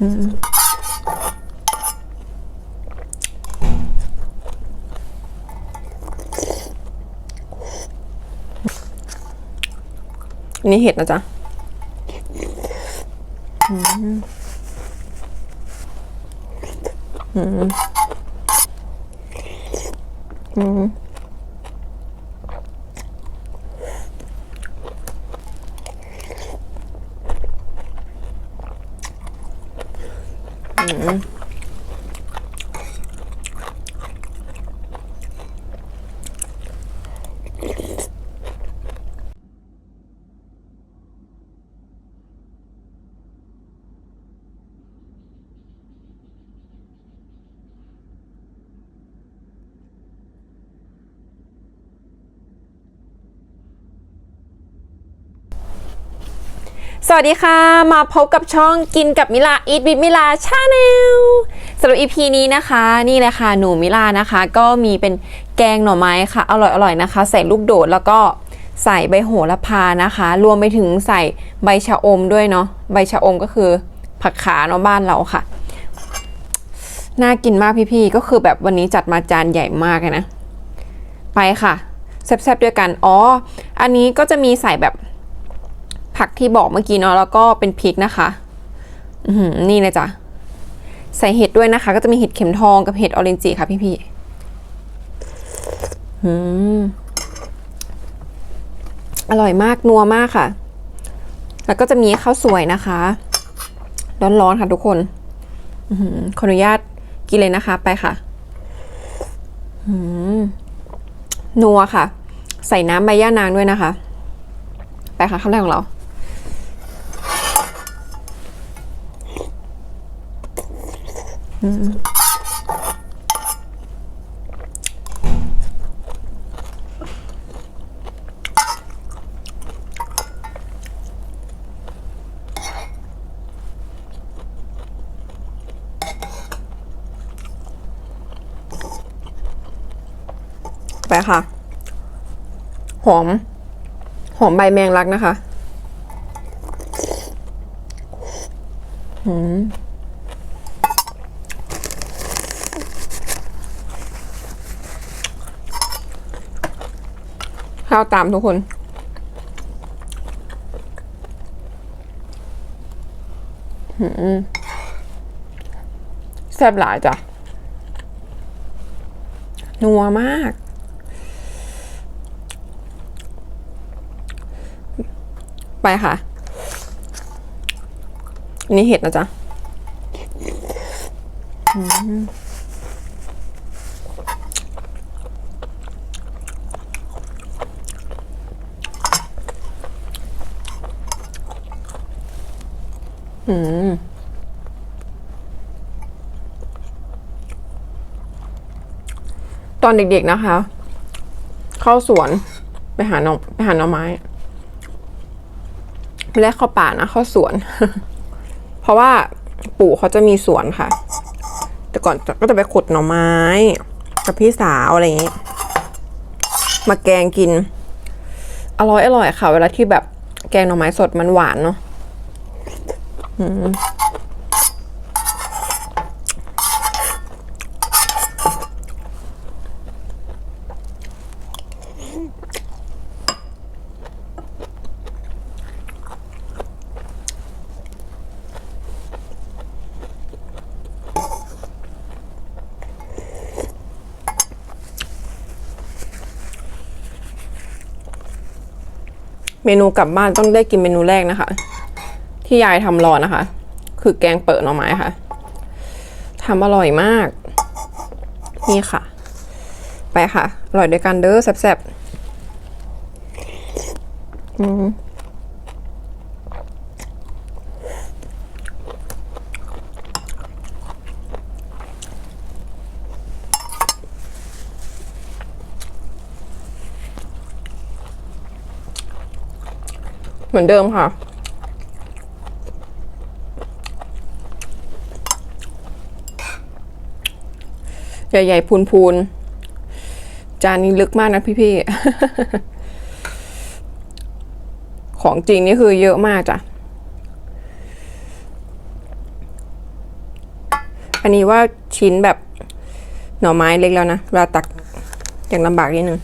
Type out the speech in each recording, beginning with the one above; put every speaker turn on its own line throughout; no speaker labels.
นี่เห็ดนะจ๊ะอืมอืมอืม อืม สวัสดีค่ะ มาพบกับช่องกินกับมิลา Eat with มิลาชาแนลสำหรับ EP นี้นะคะ นี่เลยค่ะหนูมิลานะคะ ก็มีเป็นแกงหน่อไม้ค่ะ อร่อยๆนะคะ ใส่ลูกโดดแล้วก็ใส่ใบโหระพานะคะ รวมไปถึงใส่ใบชะอมด้วยเนาะใบชะอมก็คือผักขาเนาะบ้านเราค่ะน่ากินมากพี่ๆก็คือแบบวันนี้จัดมาจานใหญ่มากเลยนะ ไปค่ะแซ่บๆด้วยกันอ๋ออันนี้ก็จะมีใส่แบบ ผักที่บอกเมื่อกี้เนาะแล้วก็เป็นพริกนะคะอืนี่เลยจ้ะใส่เห็ดด้วยนะคะ ก็จะมีเห็ดเข็มทองกับเห็ดออเรนจิค่ะพี่พี่ๆอร่อยมากนัวมากค่ะ แล้วก็จะมีข้าวสวยนะคะ ร้อนๆค่ะทุกคนอขออนุญาตกินเลยนะคะ ไปค่ะนัวค่ะ ใส่น้ำใบย่านางด้วยนะคะ ไปค่ะคำแรกของเรา ไปค่ะ หอม หอมใบแมงลักนะคะหืม ข้าวตามทุกคน แซ่บหลายจ้ะ นัวมาก ไปค่ะนนี้เห็ดนะจ๊ะ อืม อืมตอนเด็กๆนะคะ เข้าสวนไปหาหน่อไปหาหน่อไม้ไม่ได้เข้าป่านะเข้าสวน เพราะว่าปู่เขาจะมีสวนค่ะ แต่ก่อนก็จะไปขุดหน่อไม้ กับพี่สาวอะไรอย่างนี้ มาแกงกิน อร่อยอร่อยค่ะ เวลาที่แบบแกงหน่อไม้สดมันหวานเนาะ เมนูกลับบ้านต้องได้กินเมนูแรกนะคะ ที่ยายทำรอนะคะ คือแกงเปิดหน่อไม้ค่ะทำอร่อยมาก นี่ค่ะ ไปค่ะ อร่อยด้วยกันเด้อแซ่บๆอืมเหมือนเดิมค่ะ ใหญ่ๆพูนๆ จานนี้ลึกมากนะพี่ๆ ของจริงนี่คือเยอะมากจ้ะ อันนี้ว่าชิ้นแบบหน่อไม้เล็กแล้วนะเวลาตักอย่างลำบากนิดนึง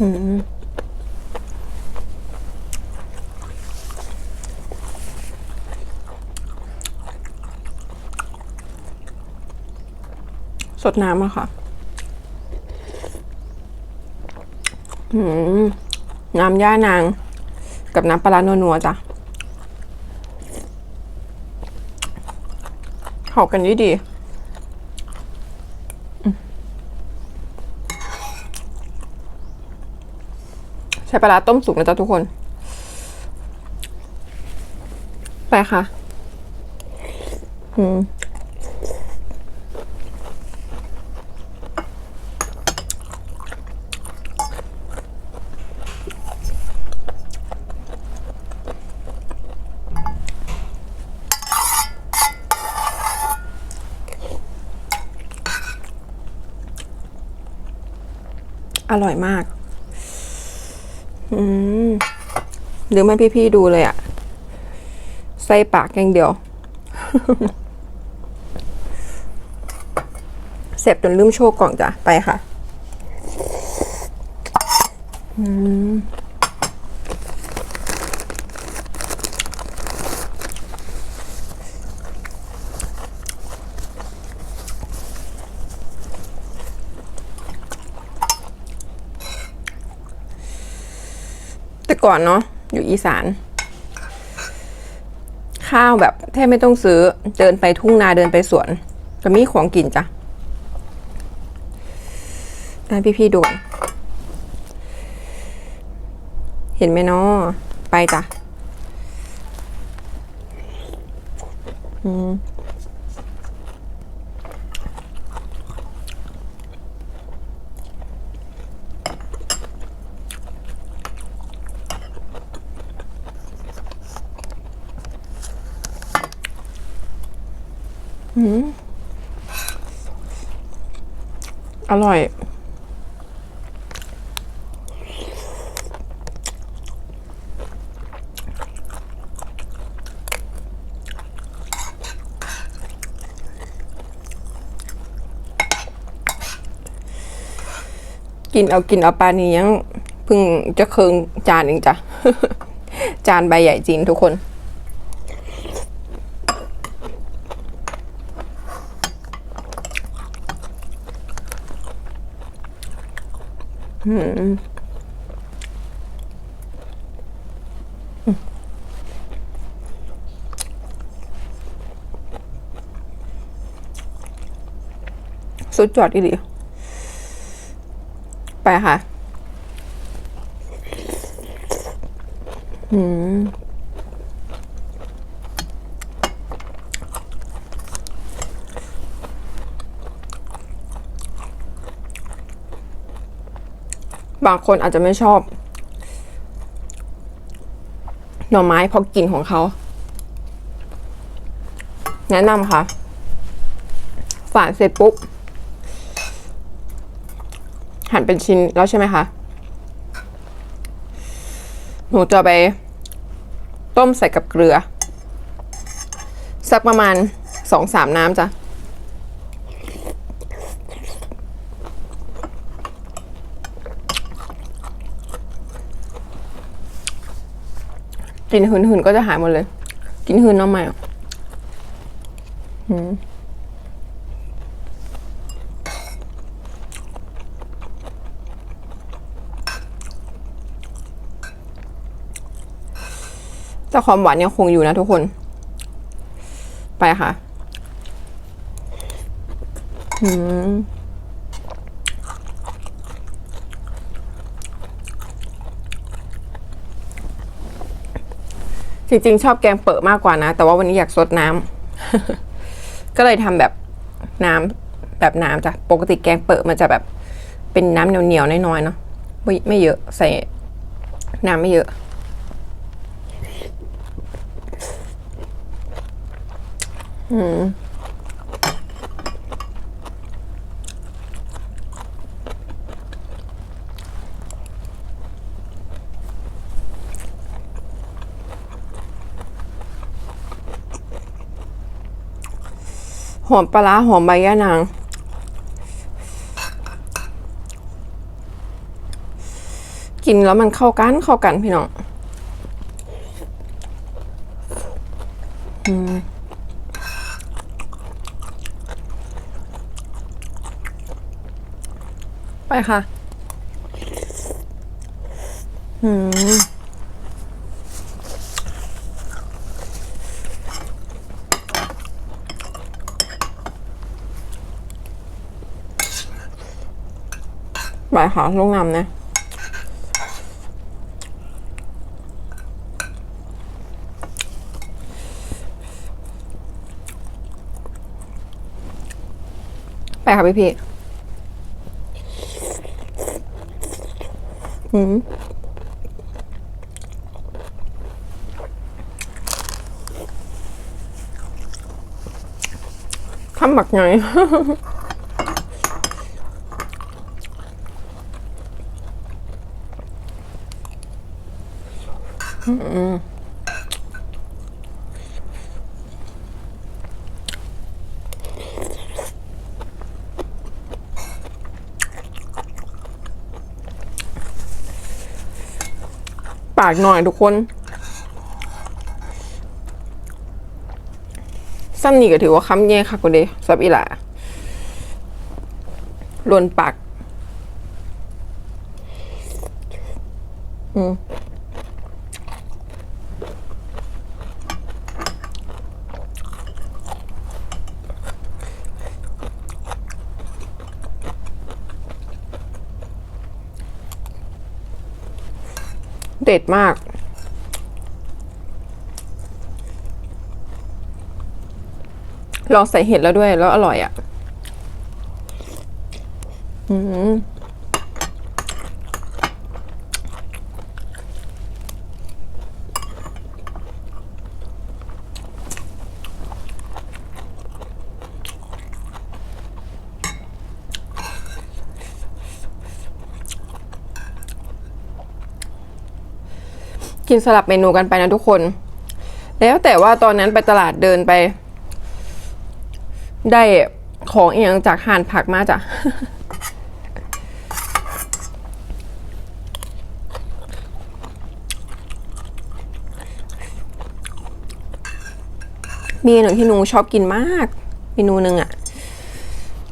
สดน้ำอะค่ะ อืม น้ำย่านาง กับน้ำปลาร้านัวๆจ้ะ เข้ากันดีดี ใช้ปลาร้าต้มสุกนะจ๊ะทุกคน ไปค่ะ อืมอร่อยมาก อืม หรือไม่พี่ๆดูเลยอะใส่ปากอย่างเดียวเสร็จจนลืมโชว์กล่องจ้ะ ไปค่ะอืมแต่ก่อนเนาะ อยู่อีสาน ข้าวแบบแทบไม่ต้องซื้อเดินไปทุ่งนาเดินไปสวนก็มีของกินจ้ะให้พี่ๆดูเห็นไหมเนาะไปจ้ะอืม อร่อย กินเอากินเอาปลานี้ยังเพิ่งจะเคืองจานเองจ้ะ จานใบใหญ่จริงทุกคน สุดจอดอีหลีไปค่ะ อืม บางคนอาจจะไม่ชอบ หน่อไม้เพราะกลิ่นของเขา แนะนำค่ะ ฝานเสร็จปุ๊บ หั่นเป็นชิ้นแล้วใช่ไหมคะ หนูจะไป ต้มใส่กับเกลือ สักประมาณสองสามน้ำจ้ะ กลินหืนๆก็จะหายหมดเลยกินหืนน้องใหม่อะแต่ความหวานยังคงอยู่นะทุกคน ไปค่ะ อืม จริงๆ ชอบแกงเปิดมากกว่านะ แต่ว่าวันนี้อยากซดน้ำก็เลยทำแบบน้ำแบบน้ำจ้ะปกติแกงเปิดมันจะแบบเป็นน้ำเหนียวๆน้อยๆเนาะไม่ไม่เยอะใส่น้ำไม่เยอะ อืม หอมปลาร้าหอมใบยะนาง กินแล้วมันเข้ากันเข้ากันพี่น้องอืมไปค่ะ อืม ไปค่ะลูกน้ำนะไปค่ะพี่พี่อืมทำแบบไง ปากหน่อยทุกคนซ้ำนี่ก็ถือว่าคำแย่ค่ะกูเดซับอีหลาลวนปาก อืม เด็ดมาก ลองใส่เห็ดแล้วด้วยแล้วอร่อยอะ่ะ อืม กินสลับเมนูกันไปนะทุกคน แล้วแต่ว่าตอนนั้นไปตลาดเดินไป ได้ของเอียงจากห่านผักมาจ้ะมีหนึ่งที่หนูชอบกินมากเมนูหนึ่งอะ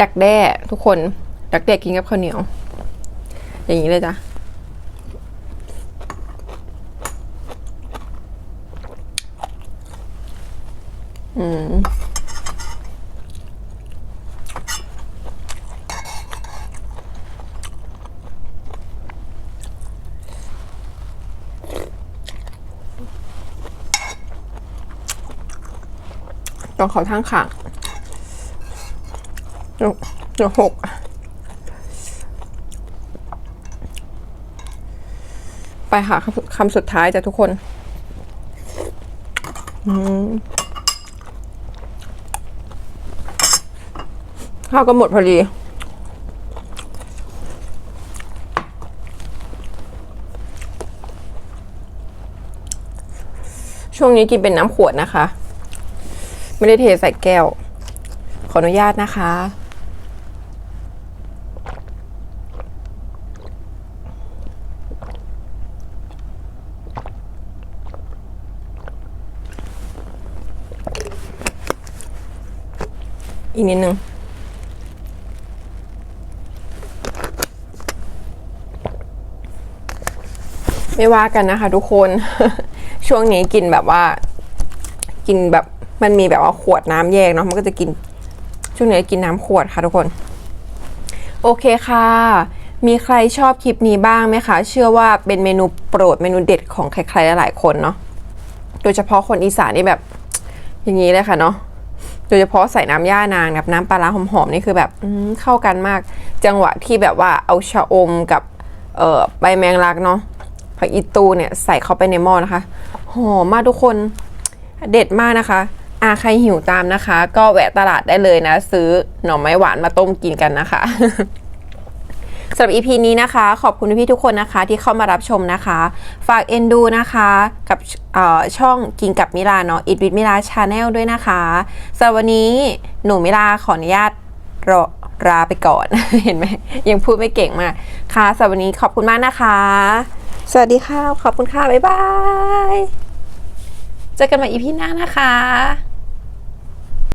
ดักแด้ทุกคน ดักแด้กินกับข้าวเหนียว อย่างนี้เลยจ้ะ อืมต้องเขาทางข่างหนูหนูหกไปค่ะคำคำสุดท้ายจ้ะทุกคน อืม ข้าวก็หมดพอดี ช่วงนี้กินเป็นน้ำขวดนะคะ ไม่ได้เทใส่แก้ว ขออนุญาตนะคะอีกนิดนึง ไม่ว่ากันนะคะทุกคน ช่วงนี้กินแบบว่า กินแบบมันมีแบบว่าขวดน้ำแยกเนาะมันก็จะกิน ช่วงนี้กินน้ำขวดค่ะทุกคน โอเคค่ะ มีใครชอบคลิปนี้บ้างไหมคะ เชื่อว่าเป็นเมนูโปรดเมนูเด็ดของใครๆหลายๆคนเนาะโดยเฉพาะคนอีสานนี่แบบ อย่างนี้เลยค่ะเนาะโดยเฉพาะใส่น้ำย่านางกับน้ำปลาร้าหอมๆนี่คือแบบเข้ากันมาก จังหวะที่แบบว่าเอาชะอมกับใบแมงลักเนาะ ผักอีตูเนี่ยใส่เข้าไปในหม้อนะคะหอมมากทุกคนเด็ดมากนะคะอาใครหิวตามนะคะ ก็แวะตลาดได้เลยนะ ซื้อหน่อไม้หวานมาต้มกินกันนะคะสำหรับ EP นี้นะคะ ขอบคุณพี่ทุกคนนะคะที่เข้ามารับชมนะคะ ฝากเอ็นดูนะคะกับช่องกินกับมิลาเนาะอิดวิดมิลาชาแนลด้วยนะคะสำหรับวันนี้หนูมิลาขออนุญาตรอลาไปก่อน เห็นไหมยังพูดไม่เก่งมากค่ะสำหรับวันนี้ขอบคุณมากนะคะ สวัสดีค่ะ ขอบคุณค่ะ บ๊ายบาย เจอกันใหม่อีพีหน้านะคะ